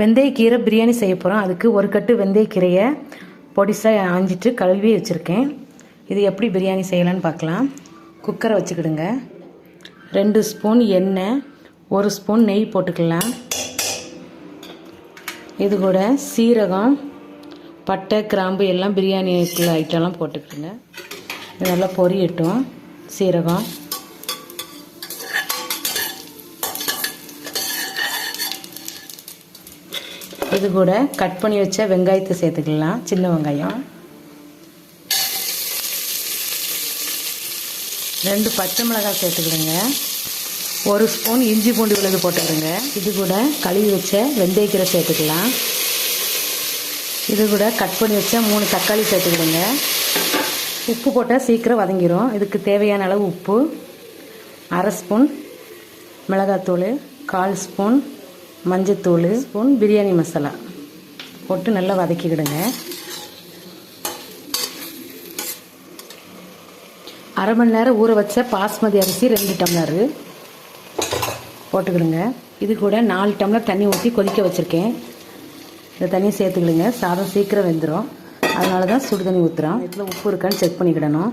வெந்தயக்கீரை பிரியாணி செய்ய போகிறோம் அதுக்கு ஒரு கட்டு வெந்தயக்கீரையை பொடிசாக ஆஞ்சிட்டு கழுவி வச்சுருக்கேன். இது எப்படி பிரியாணி செய்யலான்னு பார்க்கலாம். குக்கரை வச்சுக்கிடுங்க. ரெண்டு ஸ்பூன் எண்ணெய் ஒரு ஸ்பூன் நெய் போட்டுக்கலாம். இது கூட சீரகம் பட்டை கிராம்பு எல்லாம் பிரியாணி ஐட்டம்லாம் போட்டுக்கிடுங்க. நல்லா பொரியட்டும். சீரகம். இது கூட கட் பண்ணி வச்ச வெங்காயத்தை சேர்த்துக்கலாம். சின்ன வெங்காயம். ரெண்டு பச்சை மிளகாய் சேர்த்துக்கிடுங்க. ஒரு ஸ்பூன் இஞ்சி பூண்டு விழுது போட்டுக்கிடுங்க. இது கூட கழுவி வச்ச வெந்தயக்கீரை சேர்த்துக்கலாம். இது கூட கட் பண்ணி வச்ச மூணு தக்காளி சேர்த்துக்கிடுங்க. உப்பு போட்டால் சீக்கிரம் வதங்கிடும் இதுக்கு தேவையான அளவு உப்பு. அரை ஸ்பூன் மிளகாத்தூள் கால் ஸ்பூன் மஞ்சத்தூள் ஸ்பூன் பிரியாணி மசாலா. போட்டு நல்லா வதக்கிக்கிடுங்க. அரை மணி நேரம் ஊற வச்ச பாஸ்மதி அரிசி ரெண்டு டம்ளரு. போட்டுக்கிடுங்க. இது கூட நாலு டம்ளர் தண்ணி ஊற்றி கொதிக்க வச்சுருக்கேன். இந்த தண்ணியை சேர்த்துக்கிடுங்க. சாதம் சீக்கிரம் வெந்துடும் அதனால தான் சுடு தண்ணி ஊற்றுறோம் இதில் உப்பு இருக்கான்னு செக் பண்ணிக்கிடணும்.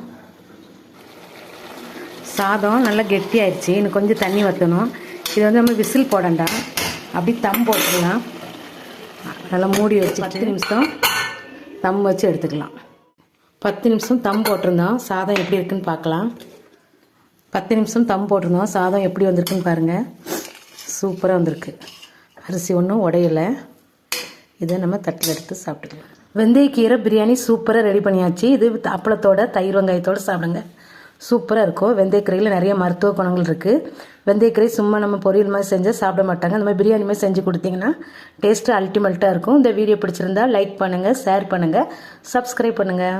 சாதம் நல்லா கெட்டியாயிடுச்சு இன்னும் கொஞ்சம் தண்ணி வற்றணும் இது வந்து நம்ம விசில் போடண்டாம். அப்படி தம் போட்டுடலாம் நல்லா மூடி வச்சு பத்து நிமிஷம் தம் வச்சு எடுத்துக்கலாம். பத்து நிமிஷம் தம் போட்டிருந்தோம். சாதம் எப்படி இருக்குன்னு பார்க்கலாம். பத்து நிமிஷம் தம் போட்டிருந்தோம். சாதம் எப்படி வந்திருக்குன்னு பாருங்கள் சூப்பராக வந்திருக்கு. அரிசி ஒன்றும் உடையலை. இதை நம்ம தட்டில் எடுத்து சாப்பிட்டுக்கலாம். வெந்தயக்கீரை பிரியாணி சூப்பராக ரெடி பண்ணியாச்சு. இது அப்பளத்தோட தயிர் வெங்காயத்தோடு சாப்பிடுங்க. சூப்பராக இருக்கும் வெந்தயக்கரையில் நிறைய மருத்துவ குணங்கள் இருக்குது வெந்தயக்கரை சும்மா நம்ம பொரியல் மாதிரி செஞ்சால் சாப்பிட மாட்டாங்க. அந்த மாதிரி பிரியாணி மாதிரி செஞ்சு கொடுத்தீங்கன்னா டேஸ்ட்டு அல்டிமேட்டாக இருக்கும். இந்த வீடியோ பிடிச்சிருந்தா லைக் பண்ணுங்கள் ஷேர் பண்ணுங்கள் சப்ஸ்கிரைப் பண்ணுங்கள்